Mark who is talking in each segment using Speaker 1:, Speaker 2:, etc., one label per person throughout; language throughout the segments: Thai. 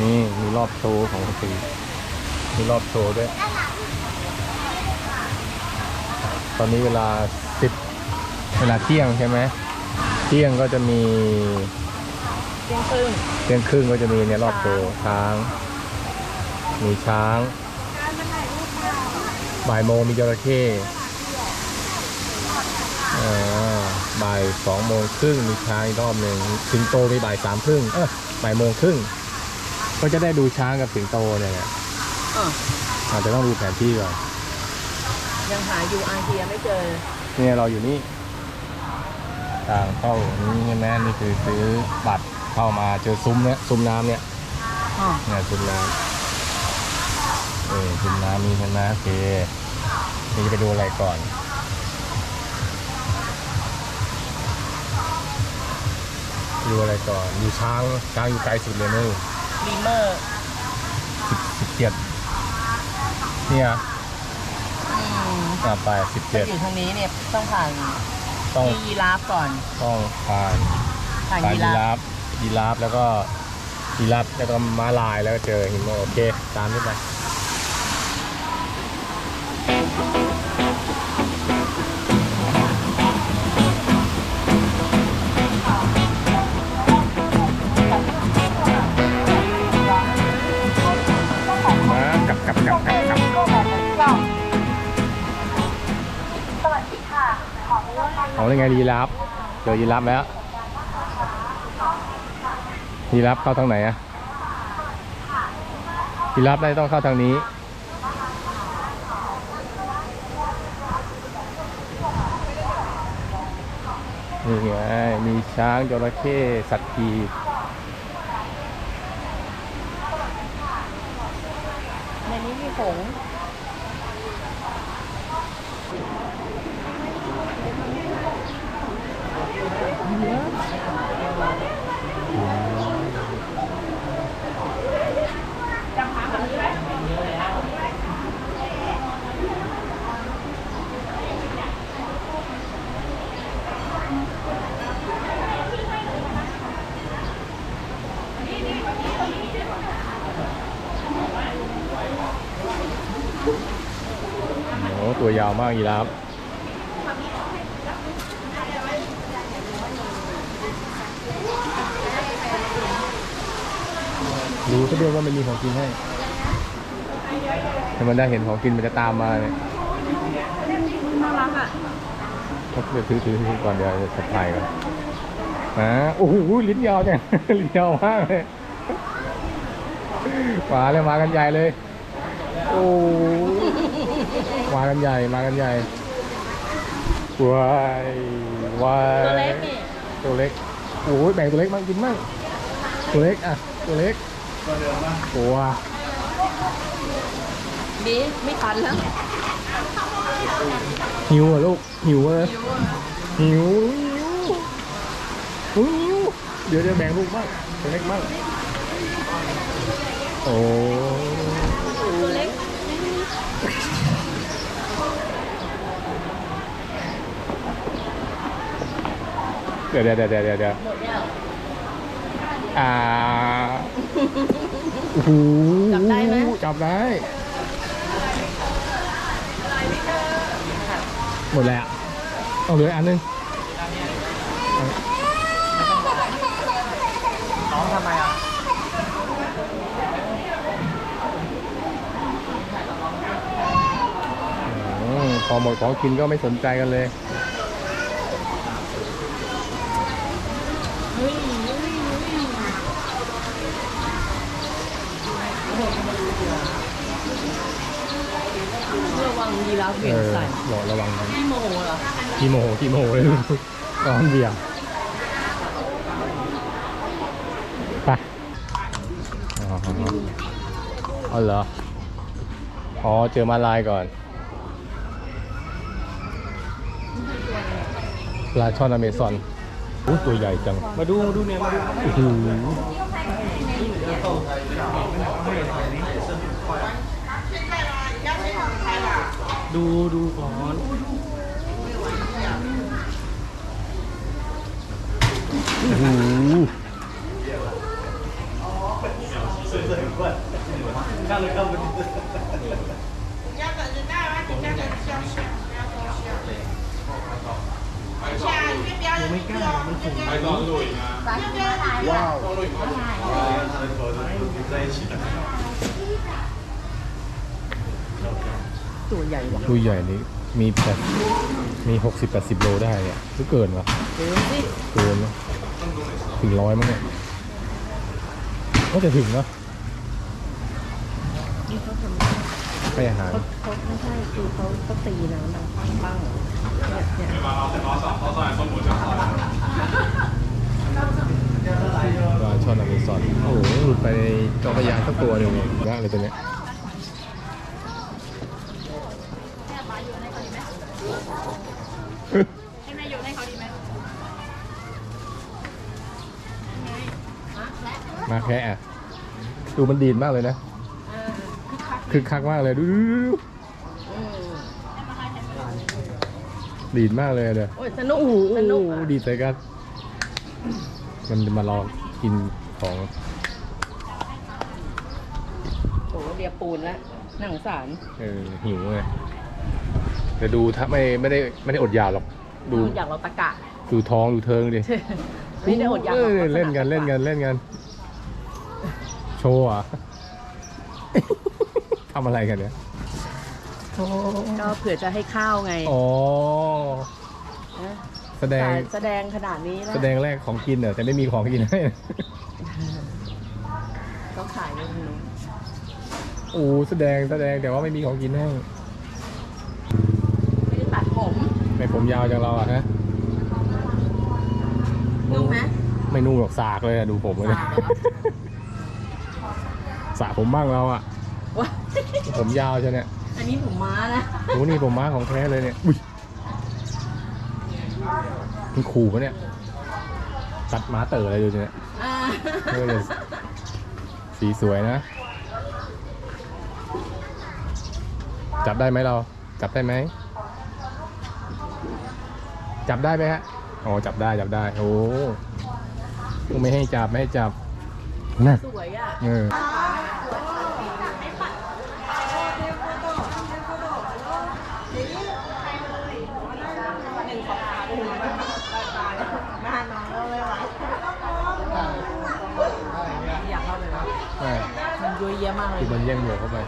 Speaker 1: นี่มีรอบโชว์ของสีมีรอบโชว์ด้วย ตอนนี้เวลาสิบเวลาเที่ยงใช่ไหมเที่ยงก็จะมี
Speaker 2: เที่ยงครึ่ง
Speaker 1: เที่ยงครึ่งก็จะมีเนี่ยรอบโชว์ช้าง มีช้างบ่ายโมงมีจระเข้อ่าบ่ายสองโมงครึ่งมีช้างอีกรอบหนึ่งสิงโตมีบ่ายสามครึ่งเออบ่ายโมงครึ่ง ก็จะได้ดูช้างกับสิงโตเนี่ยแหละ
Speaker 2: เออ
Speaker 1: อาจจะต้องดูแผนที่ก่อน
Speaker 2: ยังหาอยู่อาเซียไม่เจอ
Speaker 1: เนี่ยเราอยู่นี่ทางเข้านี่ใช่ไหมนี่คือซื้อบัตรเข้ามาเจอซุ้มเนี่ยซุ้มน้ำเนี่ย
Speaker 2: อ๋อ
Speaker 1: เนี่ยซุ้มน้ำเออซุ้มน้ำนี่ใช่ไหมโอเคนี่จะไปดูอะไรก่อนดูอะไรก่อนดูช้างช้างอยู่ไกลสุดเลยนู่น
Speaker 2: ลีเมอร์
Speaker 1: สิบสิบเจ็ดเนี่ย
Speaker 2: อืม
Speaker 1: อ่าไปสิบ
Speaker 2: ถ้า
Speaker 1: เจ็ด
Speaker 2: อยู่ทางนี้เนี่ยต้องผ่าน
Speaker 1: ต้อง
Speaker 2: ที่ยีราฟก่อน
Speaker 1: ต้องผ่าน
Speaker 2: ผ่าน
Speaker 1: ผ่าน
Speaker 2: ยี
Speaker 1: ยี
Speaker 2: รา
Speaker 1: รา
Speaker 2: ฟ
Speaker 1: ฟยีราฟแล้วก็ยีราฟแล้วก็ม้าลายแล้วก็เจอหิมโมโอเค ตามขึ้นไป
Speaker 3: นุญาต
Speaker 1: เอาได้ไงยีราฟเจอยีราฟแล้วยีราฟเข้าทางไหนอะยีราฟได้ต้องเข้าทางนี้นี่ไงมีช้างจระเข้สัตว์ปีก
Speaker 2: ในนี้มีผงส์
Speaker 1: โอ้ตัวยาวมากยีราฟรู้ซะด้วยว่ามันมีของกินให้ถ้ามันได้เห็นของกินมันจะตามมาเนี่ย
Speaker 2: น่ารักอะ
Speaker 1: เดี๋ยวถือถือถือก่อนเดี๋ยวจะสะพายก่อนอ่าโอ้โหลิ้นยาวจังลิ้นยาวมากเลยมาเลยมากันใหญ่เลย โอ้ มากันใหญ่มากันใหญ่ว้ายวาย
Speaker 2: ตัวเล็กนี่
Speaker 1: ตัวเล็กโอ้ยแบ่งตัวเล็กมากินมั่งตัวเล็กอะตัวเล็กตัว
Speaker 2: บีไม่ทันแล้ว
Speaker 1: หิวอะลูกหิวเลยหิวหิวหิวหิวเดี๋ยวเดี๋ยวแบ่งลูกบ้างตัวเล็กบ้างโอ้
Speaker 2: ตัวเล็ก
Speaker 1: เดี๋ยวเดี๋ยวเดี๋ยวเดี๋ยวเดี๋ยว
Speaker 2: หมดแล้ว
Speaker 1: อ่าโอ้โห
Speaker 2: จับได้ไหม
Speaker 1: จับได้ หมดแล้วเอาเหลืออันนึง
Speaker 2: น้องทำไมอะ
Speaker 1: อืมพอหมดของกินก็ไม่สนใจกันเลย
Speaker 2: ระวัง ยีราฟ
Speaker 1: เอ
Speaker 2: เบี่ยง
Speaker 1: อ
Speaker 2: ใส่
Speaker 1: บอกระวังกัน
Speaker 2: พี่โมเหรอ
Speaker 1: ขี้โมโหขี้โมโหเลยร้อนเบี่ยงไปอ๋ออ๋อเหรอ อ๋อ เจอมาลายก่อนปลาช่อนอเมซอนอู้ตัวใหญ่จัง
Speaker 4: มาดู มาดูเนี่ย มาดู
Speaker 1: โอ้โห
Speaker 4: ดูดูก่อน
Speaker 1: อื้อหื
Speaker 4: อ
Speaker 2: ว้าว ตัวใหญ่ว่ะ
Speaker 1: ตัวใหญ่นี้มีแปดมีหกสิบแปดสิบโลได้อะหรือเกินวะ
Speaker 2: เดี๋ยวสิ
Speaker 1: เกินวะถึงร้อยมั้งเนี่ยก็จะถึงวะ
Speaker 2: นี่เขาทำ
Speaker 1: ให้อาหาร
Speaker 2: เขาเขาไม่ใช่คือเขาก็ตีน้ำดังปังปังเนี่ยเนี่ย
Speaker 1: ปลาช่อนอเมซอนโอ้โหหลุดไปในจอกระยานสักตัวหนึ่งเองยากเลยตัวเนี้ย มาแค่อะดูมันดีดมากเลยนะคึกคักมากเลยดูดูดูดู
Speaker 2: อืม
Speaker 1: ดีดมากเลยอะเด้อ
Speaker 2: โอ้ยสนุกหูสนุกอะ
Speaker 1: ดีดใส่กัน มันจะมาลองกินของ
Speaker 2: โอ้โหเดียปูนแล้วน่าสงสาร
Speaker 1: เออหิวไงแต่ดูถ้าไม่ไม่ได้ไม่ได้อดอยากหรอกดู
Speaker 2: ดูอยากเราตะกะ
Speaker 1: ดูท้องดูเทิงดิ
Speaker 2: ไม่ได้อดอยาก
Speaker 1: เอ
Speaker 2: หรอก
Speaker 1: อเล่นกันเล่นกันเล่นกัน โชว์อะ ทำอะไรกันเนี่ย
Speaker 2: ก็เผื่อจะให้ข้าวไง
Speaker 1: อ๋อ
Speaker 2: นะ
Speaker 1: แสดง
Speaker 2: สายแสดงขนาดนี้แล้ว
Speaker 1: แสดงแรกของกินเหรอแต่ไม่มีของกินให้
Speaker 2: ต้องขายในตรงนู้น
Speaker 1: โอ้แสดงแสดงแต่ว่าไม่มีของกินให้
Speaker 2: ไม่ได้ตัดผม
Speaker 1: ในผมยาวจังเราอะฮะ
Speaker 2: นุ่มไหม
Speaker 1: ไม่นุ่งหรอกสากเลยอะดูผมเลย
Speaker 2: สากเหรอ
Speaker 1: สระผมบ้างเราอะ
Speaker 2: ว้า
Speaker 1: ผมยาวใช่เนี่ย
Speaker 2: อันนี้ผมม้านะ
Speaker 1: โหนี่ผมม้าของแท้เลยเนี่ยอุ้ยมันขู่ปะเนี่ยตัดม้าเต๋ออะไรดูเนี่ย
Speaker 2: อ่า
Speaker 1: เออสีสวยนะ จับได้ไหมเรา จับได้ไหม จับได้ไหมฮะอ๋อจับได้จับได้ โอ้ไม่ให้จับ ไม่ให้จับน่ะ
Speaker 2: สวยอะ
Speaker 1: เออ
Speaker 2: อยากเข้าไปไหม
Speaker 1: ใช่
Speaker 2: มันยุ่ย เยอะมากเล
Speaker 1: คื
Speaker 2: ย
Speaker 1: อมันแย่งหมวกเข้าไป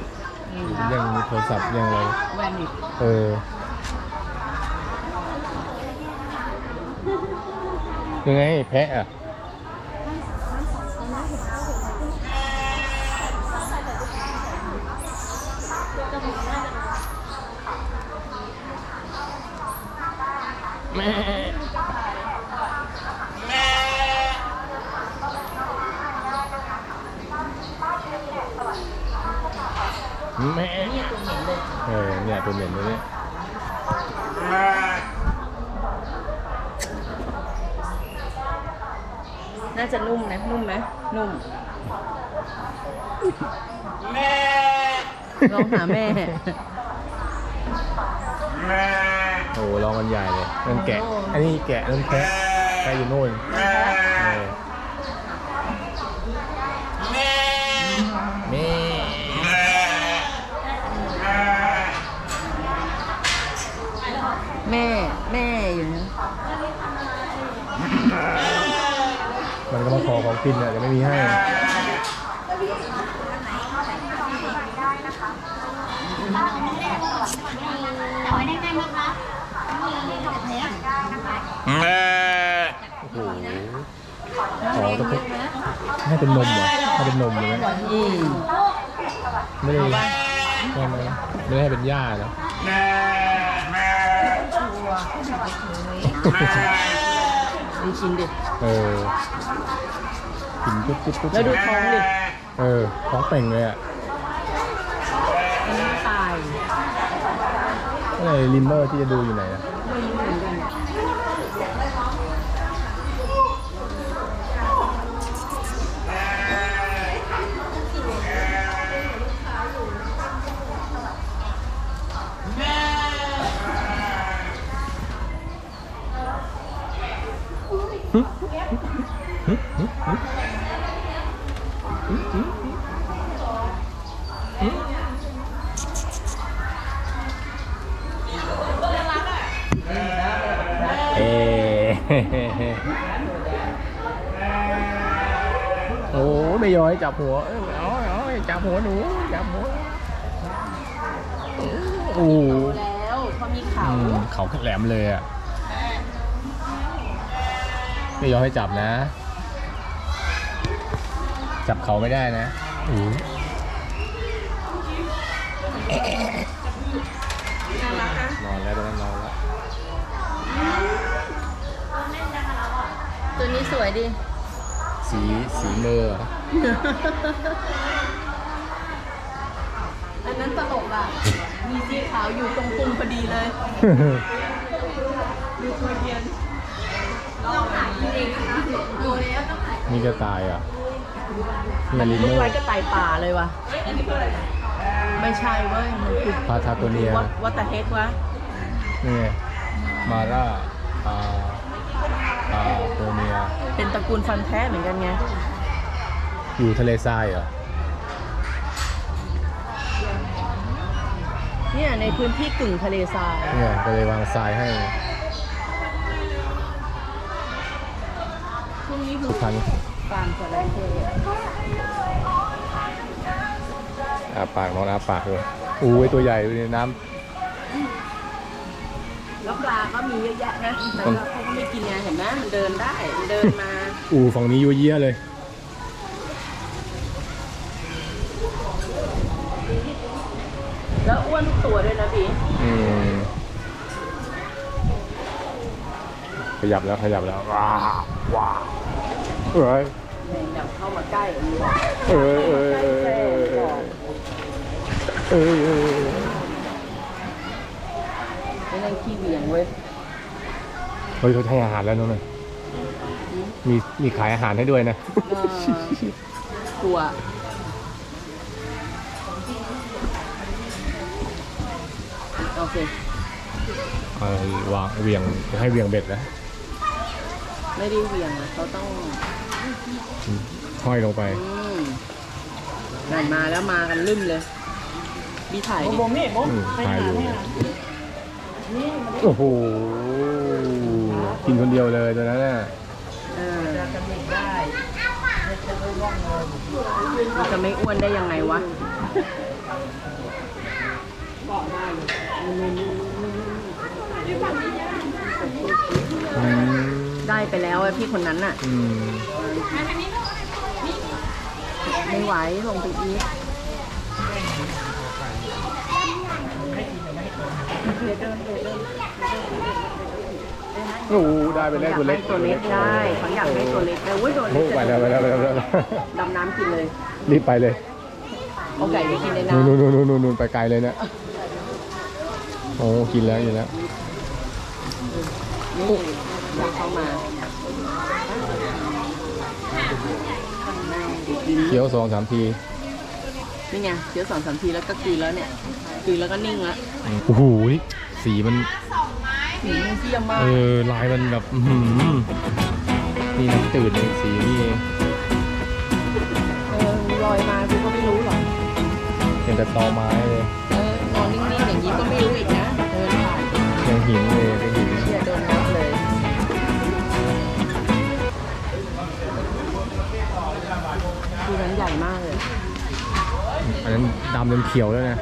Speaker 2: อืม
Speaker 1: แย่งโทรศัพท์แย่งอะไร
Speaker 2: แวนอีก
Speaker 1: เออยังไงแพะอะแม่ แม่
Speaker 2: เนี่ยตัวเหม็นเลย
Speaker 1: เออเนี่ยตัวเหม็นเลยเนี่ย
Speaker 2: น่าจะนุ่มนะ นุ่มไหมนุ่ม แม่ลองหาแม่
Speaker 1: โอ้โหร้องกันใหญ่เลยนั่นแกะ
Speaker 2: โอ้
Speaker 1: อันนี้แกะนั่นแพะแพะอยู่โน่นเออแม่
Speaker 2: แม่ แม่อยู่นะ
Speaker 1: มันก็มา ขอของกินอะแต่ไม่มีให้
Speaker 3: ถอได้ไหมคะมีดอกเนี้ยได้นะคะ
Speaker 1: โอ้โหอ๋อต้องเป็นให้เป็นนมเหรอให้เป็นนมเลยไหมไม่ได้ไม่ไม่ไม่ได้ให้เป็นหญ้านะ
Speaker 2: ดีชินดิ
Speaker 1: เออกินจุ๊บจุ๊บจุ๊บ
Speaker 2: แล้วดูท้องดิ
Speaker 1: เออท้องเป่งเลยอะ
Speaker 2: อันนี้ตาย
Speaker 1: ไอ้ลิมเมอร์ที่จะดูอยู่ไหนอะ โอ้ไม่ยอมให้จับหัวเอ้ยเอาเอาจับหัวหนูจับหัวโอ้
Speaker 2: แล้วเขามีเขา
Speaker 1: อืมเขาแหลมเลยอะไม่ยอมให้จับนะ จับเขาไม่ได้นะอู้
Speaker 2: น่ารักนะ
Speaker 1: นอนแล้วตอนนั้นนอนแล้ว
Speaker 2: ตัวนี้ สวยดี
Speaker 1: สีสีเมอร์เหรอ
Speaker 2: อันนั้นตลกอะ มีสีขาวอยู่ตรงปุ่มพอดีเลยดูคุยเทียนต้องหายเองนะดูแล้วต้องหาย
Speaker 1: นี่ก็ตายอะนี่ลิเม
Speaker 2: ลู
Speaker 1: อก
Speaker 2: ไว้
Speaker 1: ร์
Speaker 2: ก็ตายป่าเลยว่ะ ไม่ใช่เว้ย มันคือ
Speaker 1: พาทาตัวเนีย
Speaker 2: วัดวัดตะเฮกวะ
Speaker 1: นี่ไงมาร่าอ่าอ่า ตัวเนีย
Speaker 2: เป็นตระกูลฟันแท้เหมือนกันไง
Speaker 1: อยู่ทะเลทรายเหรอ
Speaker 2: เนี่ยในพื้นที่กึ่งทะเลทราย
Speaker 1: เนี่ยก็เลยวางทรายให้
Speaker 2: ช่วงนี้คื
Speaker 1: ทุ
Speaker 2: อก
Speaker 1: ครั้ง
Speaker 2: ฟาร์มจระเข้
Speaker 1: อาปากนอนอาปากเลยอู้ยตัวใหญ่เลยน้
Speaker 2: แล้วปลาก็มีเยอะแยะนะแต่ว่าเขาก็ไม่กินไงเห็นไหมมันเดินได้มันเดินมาำ
Speaker 1: อู้ฝั่งนี้ยัวเยี่ยเลย
Speaker 2: แล้วอ้วนทุกตัวด้วยนะพี่
Speaker 1: อืมขยับแล้วขยับแล้วว้าวว้าวเอ้ย
Speaker 2: อยากเข้ามาใกล้มีบอก
Speaker 1: เอ้ยเอ้ยเอ้ยเอ้ยเอ้ยเอ้ย เอ้ย
Speaker 2: ไม่นั่งขี้เหวี่ยงเว้ย
Speaker 1: เฮ้ยเขาให้อาหารแล้วน้องหน่อยมีมีขายอาหารให้ด้วยนะ
Speaker 2: เออตัวโอเค
Speaker 1: เอาวางเหวียงจะให้เหวียงเบ็ดนะ
Speaker 2: ไม่ได้เหวี่ยงอะเขาต้อง
Speaker 1: ห้อยลงไป
Speaker 2: อืมนั่นมาแล้วมากันลืมเลยบีถ่ายดิ
Speaker 4: ผมนี่ผม
Speaker 1: อืมถ่ายอยู่ โอ้โห กินคนเดียวเลยตัวนั้นน่ะ
Speaker 2: เออมันจะไม่อ้วนได้ยังไงวะ
Speaker 1: อืม
Speaker 2: ได้ไปแล้วอะพี่คนนั้นน่ะ
Speaker 1: อืม
Speaker 2: ไม่ไหวลงไปอีก
Speaker 1: โอ้โหได้ไปแล้วตัวเล็ก
Speaker 2: ตัวเล็กได้เขาอยากได้ตัวเล็กเลยอุ้ยตัว
Speaker 1: โอ้
Speaker 2: เล็ก
Speaker 1: ไปแล้วไปแล้วไปแล้วไปแล้ว
Speaker 2: ดำน้ำกินเลย
Speaker 1: รีบไปเลย
Speaker 2: เอาไก่ไปกินใน
Speaker 1: นู่น
Speaker 2: น้ำ
Speaker 1: นู่นนู่นนู่นนู่นไปไกลเลยนะโอ้กินแล้วกินแล้ว
Speaker 2: นี่อยากเข้ามา
Speaker 1: เคี้ยวสองสามที
Speaker 2: นี่ไงเดี๋ยวสองสามทีแล้วก็กลืนแล้วเนี่ยกลืนแล้วก็นิ่งแล้ว
Speaker 1: โอ้โหสีมัน
Speaker 2: สีมันเยี่ยมมาก
Speaker 1: เออลายมันแบบอื้อหือนี่น้ำตื่นเองสีนี่เอง
Speaker 2: เออลอยมากูก็ไม่รู้หรอก
Speaker 1: เป็นแต่ตอไม้เลย
Speaker 2: เออนอนนิ่งๆอย่างนี้ก็ไม่รู้อีกนะเดินผ่าน
Speaker 1: ยังหินเลยยังหิน
Speaker 2: เชี่ยโดนนับเลยคือนั้นใหญ่มากเลย
Speaker 1: อันนั้นดำจนเขียวแล้วนะ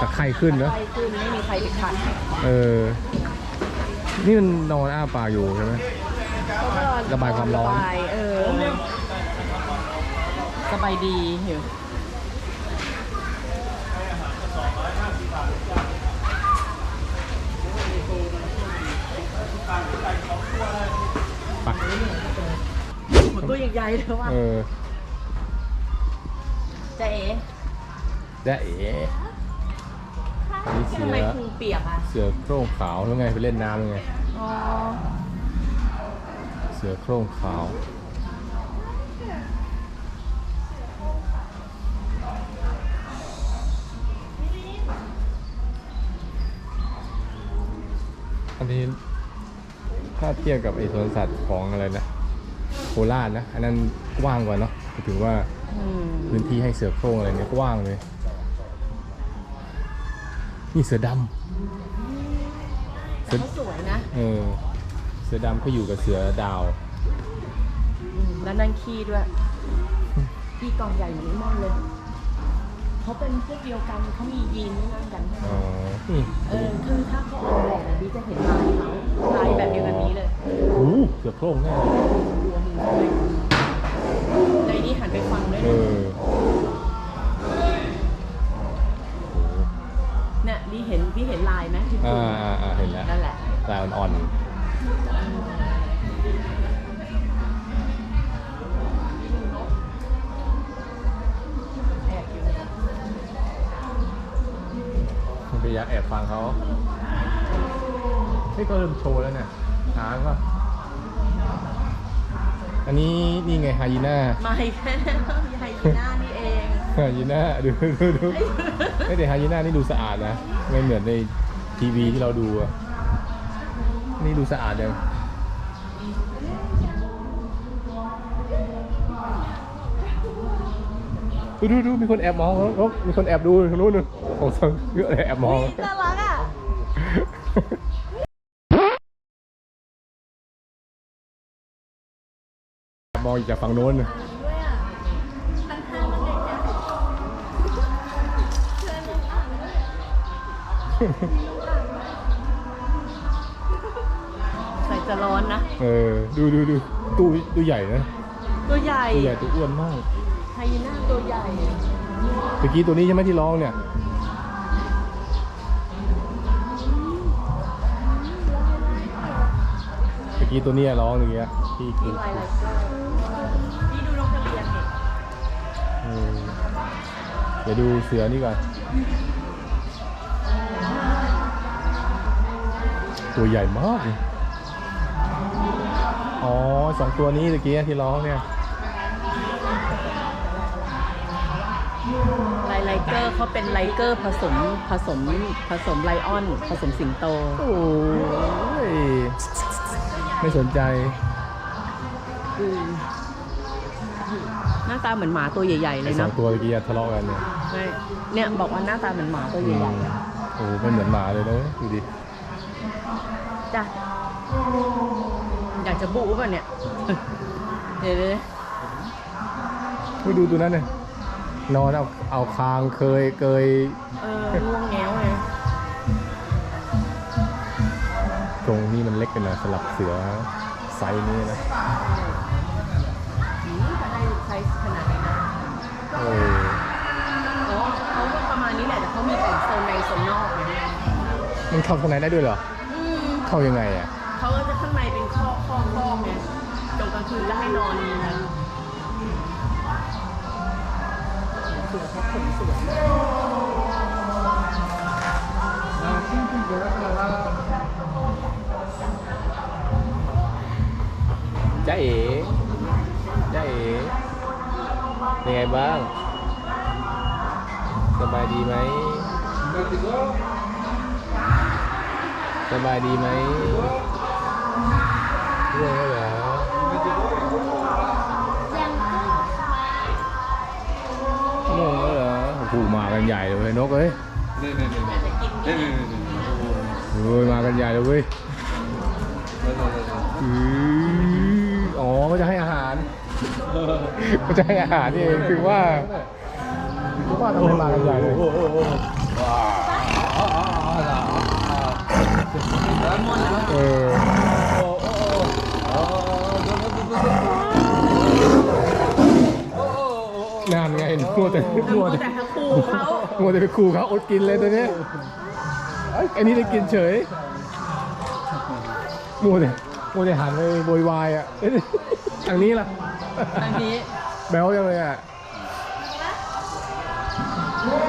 Speaker 1: ตะไคร่ขึ้นแล้ว
Speaker 2: ไข้ขึ้นไม่มีใครไปขัด
Speaker 1: เออ นี่มันนอนอ้าปากอยู่ใช่ไหมระบายความร้อน
Speaker 2: ระบายเออสบายดีอยู่
Speaker 1: ปัก
Speaker 2: หมดตัวใหญ่ๆเลยว่ะ
Speaker 1: เออ
Speaker 2: เจ๊เอ๋
Speaker 1: แจ๊ะเอ๋อันนี่เสื
Speaker 2: ทำไม
Speaker 1: อ
Speaker 2: พุงเปียกอะ
Speaker 1: เสือโคร่งขาวแล้วไงไปเล่นน้ำยังไง
Speaker 2: อ๋อ
Speaker 1: เสือโคร่งขาว อันนี้ถ้าเทียบกับไอ้สวนสัตว์ของอะไรนะโคราชนะ อันนั้นกว้างกว่าเนาะถือว่า
Speaker 2: อืม
Speaker 1: พื้นที่ให้เสือโคร่งอะไรเนี่ยกว้างเลย นี่เสือดำเสือ
Speaker 2: เขาสวยนะ
Speaker 1: เออเสือดำเขาอยู่กับเสือดาว
Speaker 2: อืมแล้วนั่นขี้ด้วยขี้กองใหญ่เหมือนไอ้ม่อนเลยเขาเป็นพวกเดียวกันเขามียีนนั่นกัน
Speaker 1: อ๋อนี่
Speaker 2: เออคือถ้าเขาออกแบบอะดิจะเห็นลายเขาลายแบบเดียวกันนี้เลย
Speaker 1: โอ้โหเสือโคร่งแน่เลย
Speaker 2: รัวมือเลยในนี้หันไปฟังด้วย
Speaker 1: เอ
Speaker 2: นะ
Speaker 1: อ
Speaker 2: ลายไหมที่
Speaker 1: อ่าอ่าอ่าเห็นแล้ว
Speaker 2: นั่นแหละ
Speaker 1: ลายอ่อนๆมันไปอยากแอบฟังเขาเฮ้ยก็เริ่มโชว์แล้วเนี่ยหางก็อันนี้นี่ไงไฮยีน่า
Speaker 2: ไม่แค่ไฮยีน่านี่เอง
Speaker 1: ไฮยีน่าดูดูดูไม่แต่ไฮยีน่านี่ดูสะอาดนะ ไม่เหมือนในทีวีที่เราดูอะนี่ดูสะอาดยังดูดูดูมีคนแอบมองแล้วแล้วมีคนแอบดูทางนู้นนู่นของสังเยอะเลยแอบมอง
Speaker 2: น่ารักอะ
Speaker 1: แอบมองอยู่จากฝั่งโน้น
Speaker 2: ใส่จะร้อนนะ
Speaker 1: เออ ดูดูดูตู้ตู้ใหญ่นะ
Speaker 2: ตัวใหญ่
Speaker 1: ตู้ใหญ่ตัวอ้วนมาก
Speaker 2: ไฮยีน่าตัวใหญ่
Speaker 1: เมื่อกี้ตัวนี้ใช่ไหมที่ร้องเนี่ยเมื่อกี้ตัวเนี้ยร้องอย่างเงี้ยที่คื
Speaker 2: นี่
Speaker 1: อ
Speaker 2: ลายลายเกอร์นี่ดูนกกระเรียนเด็ก
Speaker 1: เออเดี๋ยวดูเสือนี่ก่อน ตัวใหญ่มากเลยอ๋อสองตัวนี้เมื่อกี้ที่ร้องเนี่ย
Speaker 2: ลายไลเกอร์เขาเป็นไลเกอร์ผสมผสมผสมไลออน ผสมสิงโต
Speaker 1: โอ้ย ไม่สนใจ
Speaker 2: หน้าตาเหมือนหมาตัวใหญ่ๆเล
Speaker 1: ไอ้
Speaker 2: ย
Speaker 1: สอ
Speaker 2: เนาะ
Speaker 1: งตัวเมื่อกี้ทะเลาะกันเนี่ย
Speaker 2: ใช่เนี่ยบอกว่าหน้าตาเหมือนหมาตัวใหญ่ๆอะ
Speaker 1: โอ้โหมันเหมือนหมาเลยนะเว้ยดูดิ
Speaker 2: จ้ะ อยากจะบุป่ะเนี่ย เดี๋ยว
Speaker 1: ไม่ดูตัวนั้นเลยนอนเอาเอาคางเคยเกย
Speaker 2: ๆเออง่วงแง้วไง
Speaker 1: ตรงนี้มันเล็กไปหน่อยสำหรับเสือไซส์นี้นะ
Speaker 2: อืมถ้าได้ไซส์ขนาดนี้นะ
Speaker 1: เออ
Speaker 2: อ๋อเขาก็ประมาณนี้แหละแต่เขามีแบ่งโซนในโซนนอกไง
Speaker 1: มันเข้าข้างในได้ด้วยเหรอ
Speaker 2: อืม
Speaker 1: เข้ายังไงอะ
Speaker 2: เขาก็จะข้างในเป็นข้อข้อข้อไงตรงกลางคืนแล้วให้นอนกันเสือเขาขนเสือ
Speaker 1: จ้าเอ๋จ้าเอ๋เป็นไงบ้าง สบายดีไหมส บายดีไหมเรื่องแล้วเหรอ
Speaker 3: ยังก็
Speaker 1: งงแล้วเหรอโอ้โหมากันใหญ่เลยเว้ยนกเอ้ย
Speaker 2: แต่จะกินนี่
Speaker 1: เฮ้ยมากันใหญ่เลยเว้ยอืออ๋อจะให้อาหารก็จะให้อาหารนี่เองคือว่าคือว่าทำไมมากันใหญ่เลย เออนั่นไงมัวแต่มัวแต่
Speaker 2: แต่ครูเขา
Speaker 1: มัวแต่ไปขู่เขาอดกินเลยตัวเนี้อันนี้ได้กินเฉยมัวแต่มัวแต่หันไปโวยวายอะทางนี้ล่ะ
Speaker 2: อันนี้
Speaker 1: แบลจังเลยอะ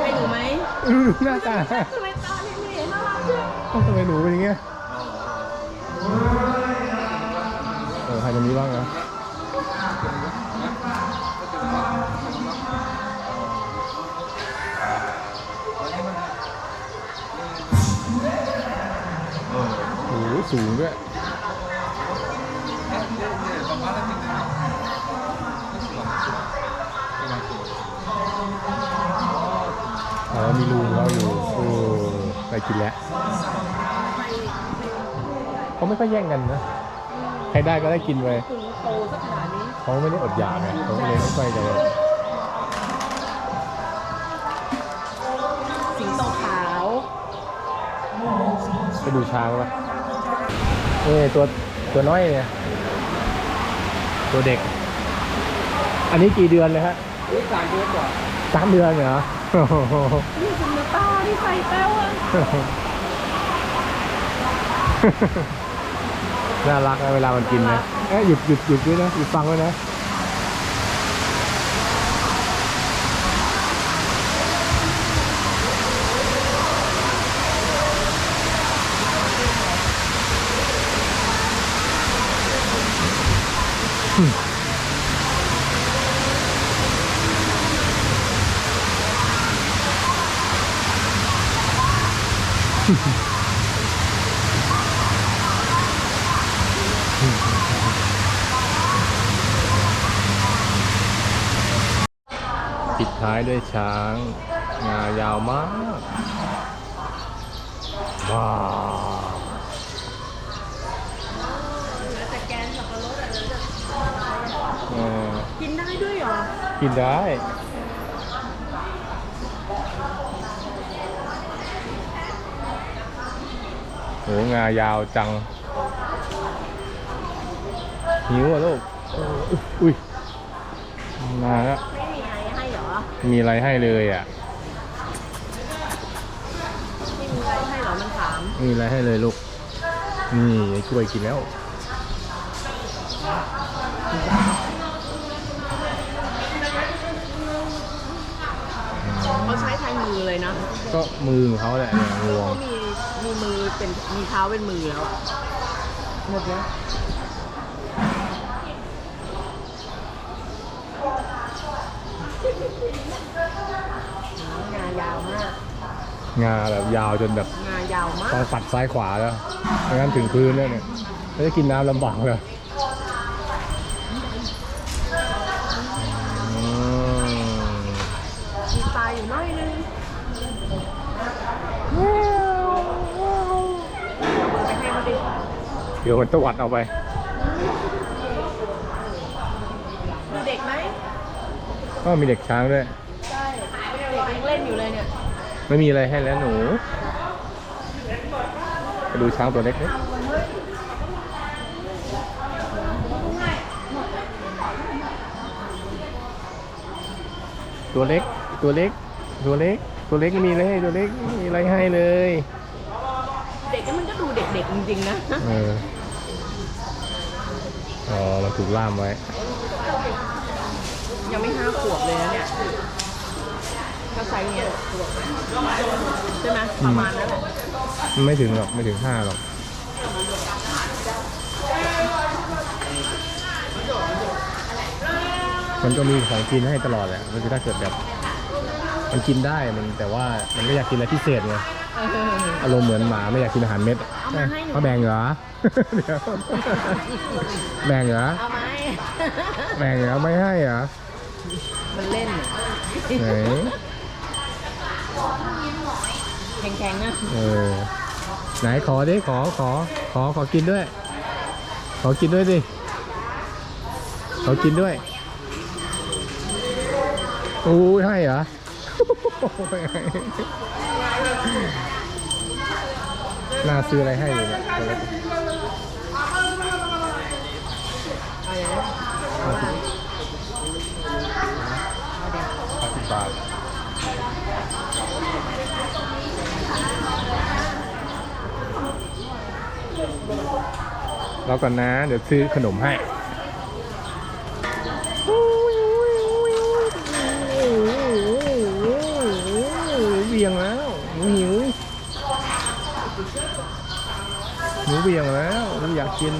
Speaker 2: ให้หนูไหม
Speaker 1: ดูดูหน้าตา
Speaker 2: ทำไมตาเหล่ๆน่ารักจัง
Speaker 1: ทำไมหนูเป็นอย่างเงี้ย เออใครจะมีบ้างนะโอ้โหสูงด้วยอ๋อมีรูของเขาอยู่โอ้ไปกินแล้วเขาไม่ค่อยแย่งกันนะ ใครได้ก็ได้กินไป
Speaker 2: ถึงโตสักขนาดนี้
Speaker 1: เขาไม่ได้อดอยากไงเขาเลยไม่ค่อยจะ
Speaker 2: สิงโตขาว
Speaker 1: ไปดูช้างปะนี่ตัวตัวน้อยเนี่ยตัวเด็ก อันนี้กี่เดือนเลยฮะ
Speaker 4: นี่สามเดือนกว่า
Speaker 1: สามเดือนเหรอโอ้โห
Speaker 2: นี่คุณตาที่ใส่แป้วอะ
Speaker 1: น่ารักนะเวลามันกินนะเอ้ยหยุดหยุดหยุดด้วยนะหยุดฟังไว้นะปิด ท้ายด้วยช้าง งายาวมากว้าว
Speaker 2: แต่แกนสับปะรดอะ
Speaker 1: เออ
Speaker 2: กินได้ด้วยเหรอ
Speaker 1: กินได้ โห งายาวจัง หิวอะลูกเอออุ้ยมาแล้ว
Speaker 2: มีอะไรให้เล
Speaker 1: ยอะ
Speaker 2: ไม่มีอะไรให้เหรอมันถาม
Speaker 1: มีอะไรให้เลยลูก นี่ไอ้กล้วยกินแล้ว
Speaker 2: เขาใช้แทนมือเลยนะ
Speaker 1: ก็มือของเขาแหละเนี่ยงวง
Speaker 2: เขามีมีมือเป็นมีเท้าเป็นมือแล้วอะหมดแล้วงายาวมาก
Speaker 1: งาแบบยาวจนแบบ
Speaker 2: งายาวมา
Speaker 1: ต้อง
Speaker 2: ก
Speaker 1: ปัดซ้ายขวาแล้วไม่งั้นถึงพื้นแล้วเนี่ยแล้วจะกินน้ำลำบากเลยอืม
Speaker 2: มีตายอยู่น้อยนึงไปให้เขาดิ
Speaker 1: เดี๋ยวมันตวัดเอาไป
Speaker 2: ดูเด็กไหม
Speaker 1: ก็มีเด็กช้างด้วย
Speaker 2: ใช่เด็กยังเล่นอยู่เลยเนี่ย
Speaker 1: ไม่มีอะไรให้แล้วหนูไปดูช้างตัวเล็กนิตัวเล็ก ตัวเล็ก ตัวเล็ก ตัวเล็กไม่มีอะไรให้ตัวเล็กไม่มีอะไรให้เลย
Speaker 2: เด็กนี่มันก็ดูเด็กๆจริงๆนะ
Speaker 1: เออ อ๋อมันถูกล่ามไว้
Speaker 2: ยังไม่ห้าขวบเลยนะเนี่ยก็ ไซส์เนี้ยใช่ไหมประมาณนั้นแหละ
Speaker 1: มันไม่ถึงหรอกไม่ถึงห้าหรอกมันก็มีของกินให้ตลอดแหละมันจะถ้าเกิดแบบ มันกินได้มันแต่ว่ามันไม่อยากกินอะไรพิเศษไง
Speaker 2: เออ
Speaker 1: อารมณ์เหมือนหมาไม่อยากกินอาหารเม็ด
Speaker 2: เอามาให้หนู
Speaker 1: เขาแบ่งเหรอเดี๋ยวแบ่งเหรอ
Speaker 2: เอาไหม
Speaker 1: แบ่งเหรอไม่ให้เหรอ
Speaker 2: มันเล่น
Speaker 1: ไหน
Speaker 2: แข็งๆนะ
Speaker 1: เออไหนขอดิขอขอ ขอขอกินด้วย ขอกินด้วยดิขอกินด้วยอู้ให้เหรอ น่าซื้ออะไรให้อยู่เนี่ยตัวเล็ก
Speaker 2: เอาอย่างนี้
Speaker 1: ห้าสิบห้าสิบบาท รอ ก่อนนะ เดี๋ยวซื้อขนมให้เบียงแล้วหนูหิวหนูเบียงแล้วหนูอยากกิน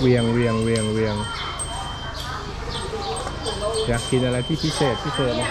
Speaker 1: เวียงเวียงเวียงเวียง อยากกินอะไรที่พิเศษพิเศษนะ